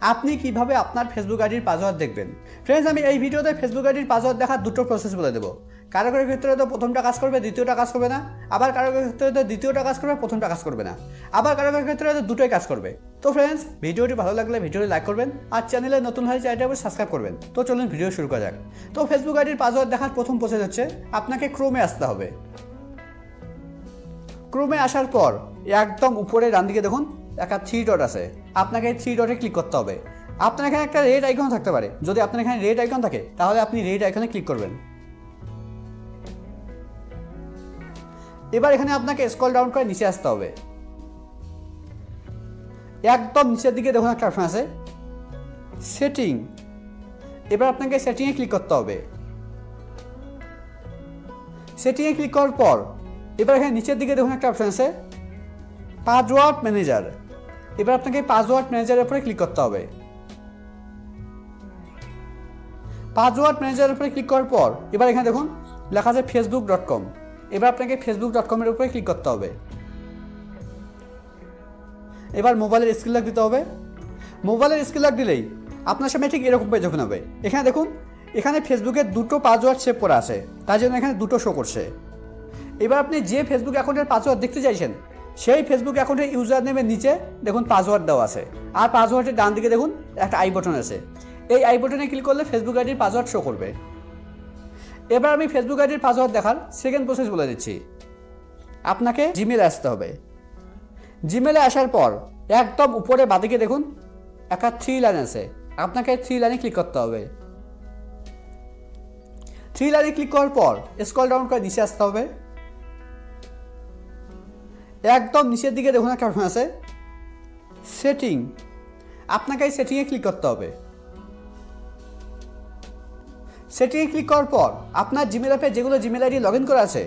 আপনি কীভাবে আপনার ফেসবুক আইডির পাসওয়ার্ড দেখবেন? ফ্রেন্ডস আমি এই ভিডিওতে ফেসবুক আইডির পাসওয়ার্ড দেখার দুটো প্রসেস বলে দেবো। কারও কারও ক্ষেত্রে তো প্রথমটা কাজ করবে, দ্বিতীয়টা কাজ করবে না। আবার কারও কারও ক্ষেত্রে তো দ্বিতীয়টা কাজ করবে, প্রথমটা কাজ করবে না। আবার কারও কারও ক্ষেত্রে তো দুটোই কাজ করবে। তো ফ্রেন্ডস ভিডিওটি ভালো লাগলে ভিডিওটি লাইক করবেন আর চ্যানেলে নতুন হয়ে চ্যানেলটি সাবস্ক্রাইব করবেন। তো চলুন ভিডিও শুরু করা যাক। তো ফেসবুক আইডির পাসওয়ার্ড দেখার প্রথম প্রসেস হচ্ছে, আপনাকে ক্রোমে আসতে হবে। ক্রোমে আসার পর, একদম উপরে ডান দিকে দেখুন একটা থ্রি ডট আছে। আপনাকে থ্রি ডটে ক্লিক করতে হবে। আপনার এখানে একটা রেড আইকন থাকতে পারে। যদি আপনার এখানে রেড আইকন থাকে, তাহলে আপনি রেড আইকনে ক্লিক করবেন। এবার এখানে আপনাকে স্কল ডাউন করে নিচে আসতে হবে। একদম নিচের দিকে দেখুন একটা অপশন আছে। সেটিং এবার আপনাকে সেটিংয়ে ক্লিক করতে হবে। সেটিংয়ে ক্লিক করার পর, এবার এখানে নিচের দিকে দেখুন একটা অপশন আছে। পাসওয়ার্ড ম্যানেজার এবার আপনাকে পাসওয়ার্ড ম্যানেজারের উপরে ক্লিক করতে হবে। পাসওয়ার্ড ম্যানেজারের উপরে ক্লিক করার পর, এবার এখানে দেখুন, লেখা আছে ফেসবুক ডট কম এবার আপনাকে ফেসবুক ডট কমের উপরে ক্লিক করতে হবে। এবার মোবাইলের স্ক্রিন লক দিতে হবে। মোবাইলের স্ক্রিন লক দিলেই আপনার সামনে ঠিক এরকম পেজ যখন হবে। এখানে দেখুন, এখানে ফেসবুকে দুটো পাসওয়ার্ড সেভ করা আছে। তার জন্য এখানে দুটো শো করছে। এবার আপনি যে ফেসবুক অ্যাকাউন্টের পাসওয়ার্ড দেখতে চাইছেন সেই ফেসবুক অ্যাকাউন্টের ইউজার নেমের নিচে দেখুন পাসওয়ার্ড দেওয়া আছে। আর পাসওয়ার্ডের ডান দিকে দেখুন একটা আই বটন আছে। এই আই বটনে ক্লিক করলে ফেসবুক আইডির পাসওয়ার্ড শো করবে। এবার আমি ফেসবুক আইডির পাসওয়ার্ড দেখার সেকেন্ড প্রসেস বলে দিচ্ছি। আপনাকে জিমেলে আসতে হবে। জিমেলে আসার পর একদম উপরে বাদিকে দেখুন একটা থ্রি লাইন আছে। আপনাকে থ্রি লাইনে ক্লিক করতে হবে। থ্রি লাইনে ক্লিক করার পর স্ক্রল ডাউন করে নিচে আসতে হবে। একদম নিচের দিকে দেখুন একটা অপশন আছে? সেটিং আপনাকে এই সেটিংয়ে ক্লিক করতে হবে। সেটিংয়ে ক্লিক করার পর আপনার জিমেল অ্যাপে যেগুলো জিমেল আইডি লগ ইন করা আছে,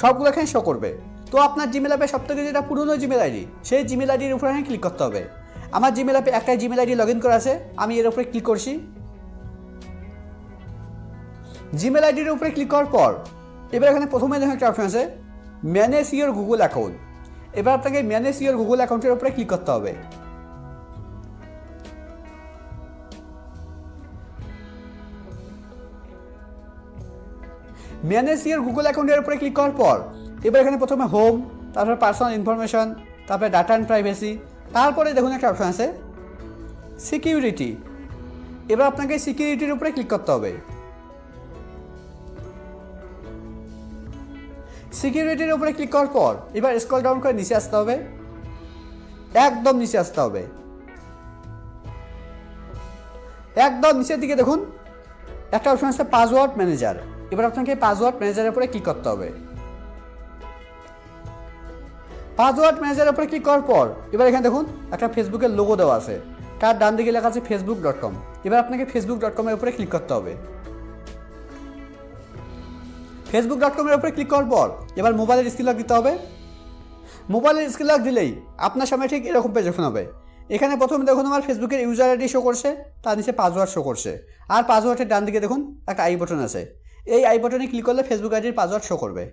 সবগুলো এখানে শো করবে। তো আপনার জিমেল অ্যাপে সব থেকে যেটা পুরনো জিমেল আইডি সেই জিমেল আইডির উপরে এখানে ক্লিক করতে হবে। আমার জিমেল অ্যাপে একটাই জিমেল আইডি লগ ইন করা আছে, আমি এর উপরে ক্লিক করছি। জিমেল আইডির উপরে ক্লিক করার পর, এবার এখানে প্রথমে দেখুন একটা অপশন আছে ম্যানেজ ইউর গুগল অ্যাকাউন্ট এবার আপনাকে ম্যানেজ ইউর গুগল অ্যাকাউন্টের উপরে ক্লিক করতে হবে। ম্যানেজ ইউর গুগল অ্যাকাউন্টের উপরে ক্লিক করার পর, এবার এখানে প্রথমে হোম তারপরে পার্সোনাল ইনফরমেশন তারপরে ডাটা অ্যান্ড প্রাইভেসি তারপরে দেখুন একটা অপশন আছে সিকিউরিটি এবার আপনাকে সিকিউরিটির উপরে ক্লিক করতে হবে। সিকিউরিটির উপরে ক্লিক করার পর, এবার স্ক্রল ডাউন করে নিচে আসতে হবে। একদম নিচে আসতে হবে। একদম নিচের দিকে দেখুন, একটা অপশন আছে পাসওয়ার্ড ম্যানেজার এবার আপনাকে পাসওয়ার্ড ম্যানেজারের উপরে ক্লিক করতে হবে। পাসওয়ার্ড ম্যানেজারের উপরে ক্লিক করার পর, এবার এখানে দেখুন, একটা ফেসবুকের লোগো দেওয়া আছে। তার ডান দিকে লেখা আছে ফেসবুক ডট কম এবার আপনাকে ফেসবুক ডট কমের উপরে ক্লিক করতে হবে। ফেসবুক ডট কমের উপরে ক্লিক করার পর এবার মোবাইলের স্ক্রিন লক দিতে হবে। মোবাইলের স্ক্রিন লক দিলেই আপনার সামনে ঠিক এরকম পেজ ওখানে হবে। এখানে প্রথমে দেখুন আমার ফেসবুকের ইউজার আইডি শো করছে, তার নিচে পাসওয়ার্ড শো করছে। আর পাসওয়ার্ডের ডান দিকে দেখুন, একটা আই বটন আছে। এই আই বটনে ক্লিক করলে ফেসবুক আইডির পাসওয়ার্ড শো করবে।